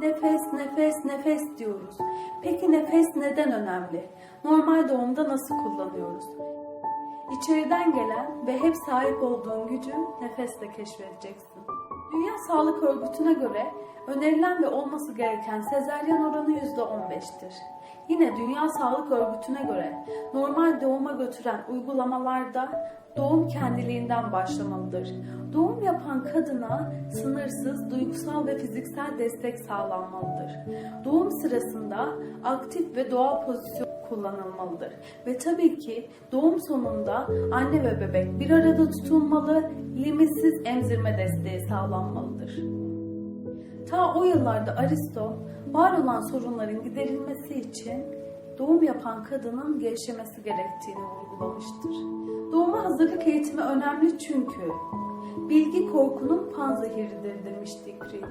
Nefes, nefes, nefes diyoruz. Peki nefes neden önemli? Normal doğumda nasıl kullanıyoruz? İçeriden gelen ve hep sahip olduğun gücü nefesle keşfedeceksin. Dünya Sağlık Örgütü'ne göre önerilen ve olması gereken sezaryen oranı %15'tir. Yine Dünya Sağlık Örgütü'ne göre normal doğuma götüren uygulamalarda doğum kendiliğinden başlamalıdır. Doğum yapan kadına sınırsız duygusal ve fiziksel destek sağlanmalıdır. Doğum sırasında aktif ve doğal pozisyon kullanılmalıdır. Ve tabii ki doğum sonunda anne ve bebek bir arada tutulmalı, limitsiz emzirme desteği sağlanmalıdır. Ta o yıllarda Aristo var olan sorunların giderilmesi için doğum yapan kadının gevşemesi gerektiğini vurgulamıştır. Doğuma hazırlık eğitimi önemli çünkü bilgi korkunun panzehiridir demişti Krit.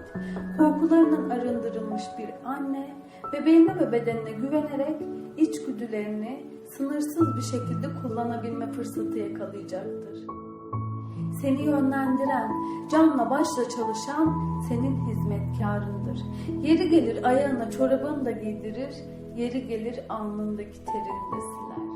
Korkularının arındırılmış bir anne bebeğine ve bedenine güvenerek içgüdülerini sınırsız bir şekilde kullanabilme fırsatı yakalayacaktır. Seni yönlendiren, canla başla çalışan senin hizmetkarındır. Yeri gelir ayağına çorabını da giydirir, yeri gelir alnındaki terini de siler.